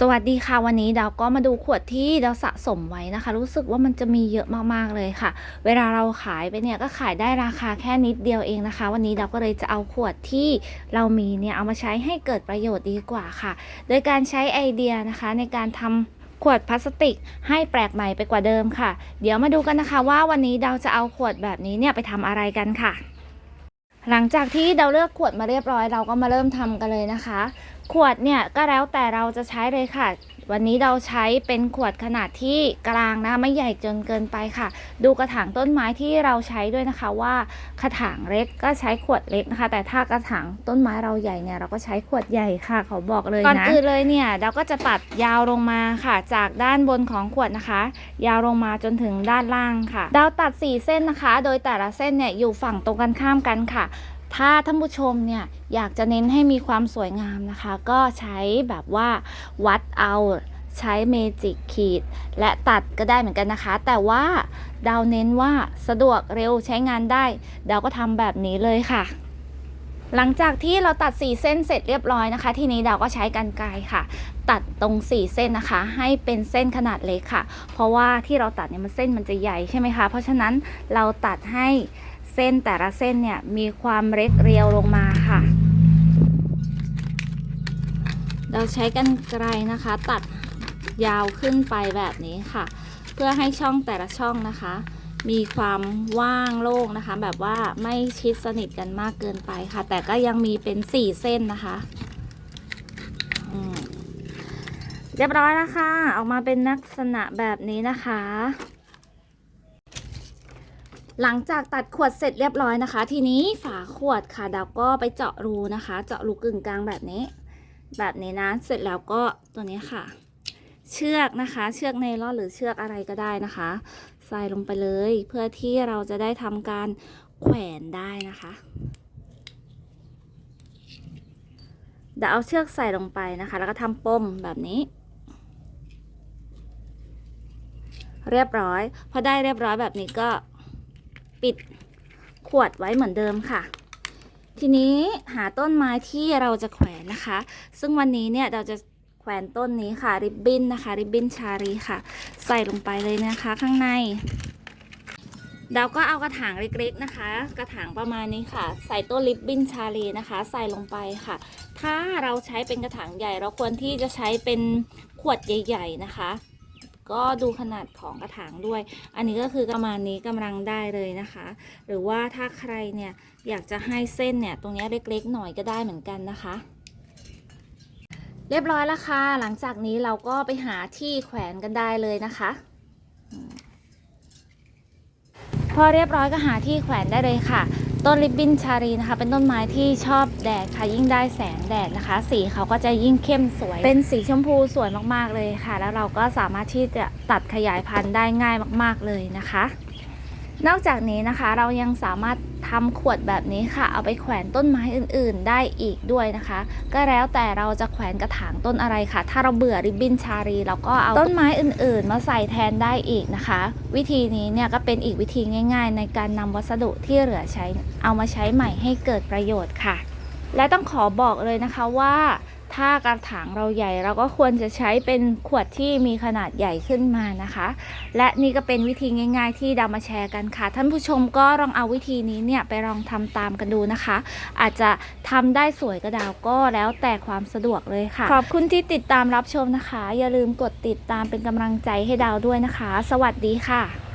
สวัสดีค่ะวันนี้ดาวก็มาดูขวดที่ดาวสะสมไว้นะคะ รู้สึกว่ามันจะมีเยอะมากๆเลยค่ะ เวลาเราขายไปเนี่ยก็ขายได้ราคาแค่นิดเดียวเองนะคะ วันนี้ดาวก็เลยจะเอาขวดที่เรามีเนี่ยเอามาใช้ให้เกิดประโยชน์ดีกว่าค่ะ โดยการใช้ไอเดียนะคะในการทำขวดพลาสติกให้แปลกใหม่ไปกว่าเดิมค่ะ เดี๋ยวมาดูกันนะคะ ว่าวันนี้ดาวจะเอาขวดแบบนี้เนี่ยไปทำอะไรกันค่ะหลังจากที่เราเลือกขวดมาเรียบร้อยเราก็มาเริ่มทำกันเลยนะคะ ขวดเนี่ยก็แล้วแต่เราจะใช้เลยค่ะ วันนี้เราใช้เป็นขวดขนาดที่กลางนะไม่ใหญ่จนเกินไปค่ะ ดูกระถางต้นไม้ที่เราใช้ด้วยนะคะว่ากระถางเล็กก็ใช้ขวดเล็กนะคะ แต่ถ้ากระถางต้นไม้เราใหญ่เนี่ยเราก็ใช้ขวดใหญ่ค่ะเขาบอกเลยนะก่อนอื่นเลยเนี่ยเราก็จะตัดยาวลงมาค่ะ จากด้านบนของขวดนะคะ ยาวลงมาจนถึงด้านล่างค่ะดาตัด 4 เส้นนะคะ โดยแต่ละเส้นเนี่ยอยู่ฝั่งตรงกันข้ามกันค่ะ ถ้าท่านผู้ชมเนี่ยอยากจะเน้นให้มีความสวยงามนะคะ ก็ใช้แบบว่าวัดเอาใช้เมจิกขีด และตัดก็ได้เหมือนกันนะคะ แต่ว่าดาวเน้นว่าสะดวกเร็วใช้งานได้ ดาวก็ทำแบบนี้เลยค่ะ หลังจากที่เราตัด 4 เส้นเสร็จเรียบร้อยนะคะ ทีนี้ดาวก็ใช้กรรไกรค่ะ ตัดตรง 4 เส้นนะคะ ให้เป็นเส้นขนาดเล็กค่ะ เพราะว่าที่เราตัดเนี่ยมันเส้นมันจะใหญ่ใช่ไหมคะ เพราะฉะนั้นเราตัดให้ เส้นแต่ละเส้นเนี่ยมีความเล็กเรียวลงมาค่ะ เราใช้กรรไกรนะคะ ตัดยาวขึ้นไปแบบนี้ค่ะ เพื่อให้ช่องแต่ละช่องนะคะ มีความว่างโล่งนะคะ แบบว่าไม่ชิดสนิทกันมากเกินไปค่ะ แต่ก็ยังมีเป็นสี่เส้นนะคะเรียบร้อยแล้วค่ะ ออกมาเป็นลักษณะแบบนี้นะคะ หลังจากตัดขวดเสร็จเรียบร้อยนะคะ ทีนี้ฝาขวดค่ะดาวก็ไปเจาะรูนะคะ เจาะรูกึ่งกลางแบบนี้ แบบนี้นะ เสร็จแล้วก็ตัวนี้ค่ะ เชือกนะคะ เชือกไนล่อนหรือเชือกอะไรก็ได้นะคะ ใส่ลงไปเลย เพื่อที่เราจะได้ทำการแขวนได้นะคะเดี๋ยวเอาเชือกใส่ลงไปนะคะ แล้วก็ทำปมแบบนี้ เรียบร้อย พอได้เรียบร้อยแบบนี้ก็ ปิดขวดไว้เหมือนเดิมค่ะ ทีนี้หาต้นไม้ที่เราจะแขวนนะคะ ซึ่งวันนี้เนี่ยเราจะแขวนต้นนี้ค่ะ ริบบิ้นนะคะ ริบบิ้นชารีค่ะ ใส่ลงไปเลยนะคะข้างในเราก็เอากระถางเล็กๆนะคะ กระถางประมาณนี้ค่ะ ใส่ต้นริบบิ้นชาลีนะคะ ใส่ลงไปค่ะ ถ้าเราใช้เป็นกระถางใหญ่ เราควรที่จะใช้เป็นขวดใหญ่ ๆ นะคะ ก็ดูขนาดของกระถางด้วย อันนี้ก็คือประมาณนี้กำลังได้เลยนะคะ หรือว่าถ้าใครเนี่ยอยากจะให้เส้นเนี่ยตรงนี้เล็กๆหน่อยก็ได้เหมือนกันนะคะเรียบร้อยแล้วค่ะ หลังจากนี้เราก็ไปหาที่แขวนกันได้เลยนะคะ พอเรียบร้อยก็หาที่แขวนได้เลยค่ะ ต้นริบบิ้นชารีนะคะ เป็นต้นไม้ที่ชอบแดดค่ะ ยิ่งได้แสงแดดนะคะ สีเขาก็จะยิ่งเข้มสวย เป็นสีชมพูสวยมากๆเลยค่ะ แล้วเราก็สามารถที่จะตัดขยายพันธุ์ได้ง่ายมาก ๆเลยนะคะ นอกจากนี้นะคะเรายังสามารถทำขวดแบบนี้ค่ะ เอาไปแขวนต้นไม้อื่นๆ ได้อีกด้วยนะคะ ก็แล้วแต่เราจะแขวนกระถางต้นอะไรค่ะ ถ้าเราเบื่อริบบิ้นชารีเราก็เอาต้นไม้อื่นๆ มาใส่แทนได้อีกนะคะ วิธีนี้เนี่ยก็เป็นอีกวิธีง่าย ๆ ในการนำวัสดุที่เหลือใช้ เอามาใช้ใหม่ให้เกิดประโยชน์ค่ะ และต้องขอบอกเลยนะคะว่า ถ้ากระถางเราใหญ่เราก็ควรจะใช้เป็นขวดที่มีขนาดใหญ่ขึ้นมานะคะ และนี่ก็เป็นวิธีง่าย ๆ ที่ดามาแชร์กันค่ะ ท่านผู้ชมก็ลองเอาวิธีนี้เนี่ยไปลองทำตามกันดูนะคะ อาจจะทำได้สวยกระดาวก็แล้วแต่ความสะดวกเลยค่ะ ขอบคุณที่ติดตามรับชมนะคะ อย่าลืมกดติดตามเป็นกำลังใจให้ดาวด้วยนะคะ สวัสดีค่ะ